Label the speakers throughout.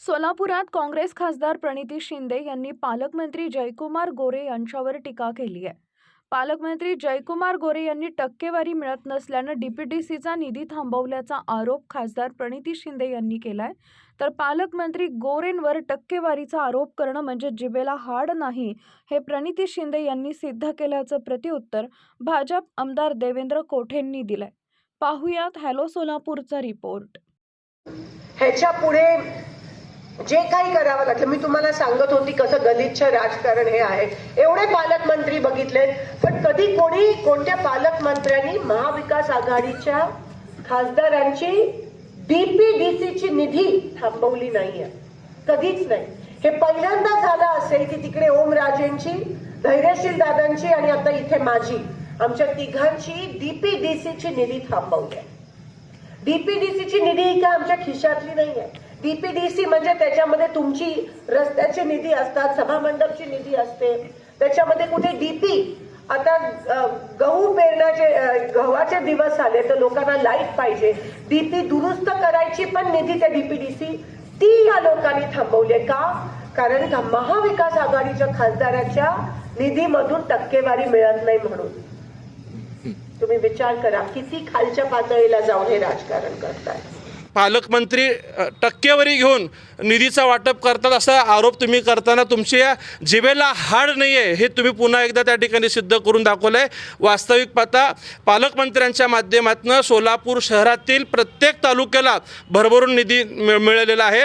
Speaker 1: सोलापुरात काँग्रेस खासदार प्रणिती शिंदे यांनी पालकमंत्री जयकुमार गोरे यांच्यावर टीका केली आहे. पालकमंत्री जयकुमार गोरे यांनी टक्केवारी मिळत नसल्यानं डीपीडीसीचा निधी थांबवल्याचा आरोप खासदार प्रणिती शिंदे यांनी केलाय. तर पालकमंत्री गोरेंवर टक्केवारीचा आरोप करणं म्हणजे जिभेला हाड नाही हे प्रणिती शिंदे यांनी सिद्ध केल्याचं प्रतिउत्तर भाजप आमदार देवेंद्र कोठेंनी दिलंय. पाहुयात हॅलो सोलापूरचा रिपोर्ट.
Speaker 2: ह्याच्या पुढे जे काही करावं लागलं. मी तुम्हाला सांगत होती कसं गलिच्छ राजकारण हे आहे. एवढे पालकमंत्री बघितलेत पण कधी कोणी कोणत्या पालकमंत्र्यांनी महाविकास आघाडीच्या खासदारांची डीपीडीसीची निधी थांबवली नाहीये? कधीच नाही. हे पहिल्यांदा झालं असेल की तिकडे ओमराजेंची धैर्यशील दादांची आणि आता इथे माझी आमच्या तिघांची डीपीडीसीची निधी थांबवली आहे. डीपीडीसीची निधी ही का आमच्या खिशातली नाही आहे डीपीडीसी म्हणजे त्याच्यामध्ये तुमची रस्त्याची निधी असतात सभामंडपची निधी असते. त्याच्यामध्ये कुठे डीपी आता गहू पेरण्याचे गव्हाचे दिवस आले तर लोकांना लाइट पाहिजे. डीपी दुरुस्त करायची पण निधी त्या डीपीडीसी ती या लोकांनी थांबवली का? कारण का महाविकास आघाडीच्या खासदाराच्या निधीमधून टक्केवारी मिळत नाही म्हणून. तुम्ही विचार करा किती खालच्या पातळीला जाऊन हे राजकारण करताय?
Speaker 3: पालकमंत्री टक्केवारी घेऊन निधीचा वाटप करतात असा आरोप तुम्ही करताना तुमच्या जिभेला हाड नाही आहे हे तुम्ही पुन्हा एकदा त्या ठिकाणी सिद्ध करून दाखवलं आहे वास्तविक पाता पालकमंत्र्यांच्या माध्यमातून सोलापूर शहरातील प्रत्येक तालुक्याला भरभरून निधी मिळ मिळालेला आहे.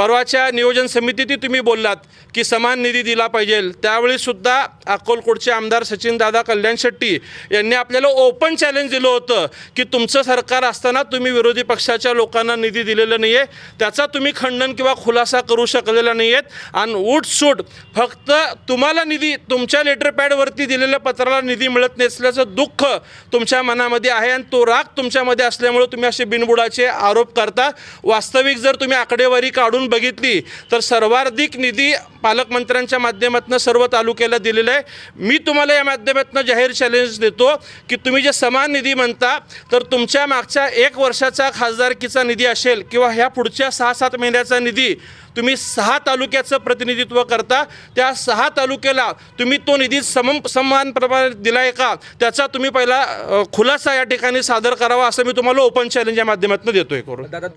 Speaker 3: परवाच्या नियोजन समितीतही तुम्ही बोललात की समान निधी दिला पाहिजे. त्यावेळीसुद्धा अक्कलकोटचे आमदार सचिनदादा कल्याण शेट्टी यांनी आपल्याला ओपन चॅलेंज दिलं होतं की तुमचं सरकार असताना तुम्ही विरोधी पक्षाच्या लोकांना निधी दिलेला नाही आहे त्याचा तुम्ही खंडन किंवा खुलासा करू शकलेला नाही आहेत आणि उठसूट फक्त तुम्हाला निधी तुमच्या लेटर पॅडवरती दिलेल्या पत्राला निधी मिळत नसल्याचं दुःख तुमच्या मनामध्ये आहे आणि तो राग तुमच्यामध्ये असल्यामुळे तुम्ही असे बिनबुडाचे आरोप करता. वास्तविक जर तुम्ही आकडेवारी काढून बघितली तर सर्वाधिक निधी पालकमंत्र्यांच्या माध्यमातून सर्व तालुक्याला दिलेला आहे. मी तुम्हाला या माध्यमातून जाहीर चॅलेंज देतो की तुम्ही जे समान निधी म्हणता तर तुमच्या मागच्या एक वर्षाचा खासदारकीचा निधी असेल किंवा ह्या पुढच्या सहा सात महिन्याचा निधी तुम्ही सहा तालुक्याचं प्रतिनिधित्व करता त्या सहा तालुक्याला तुम्ही तो निधी सम समान प्रमाणे दिला आहे का? त्याचा तुम्ही पहिला खुलासा या ठिकाणी सादर करावा असं मी तुम्हाला ओपन चॅलेंज या माध्यमातून देतोय करून
Speaker 4: दादा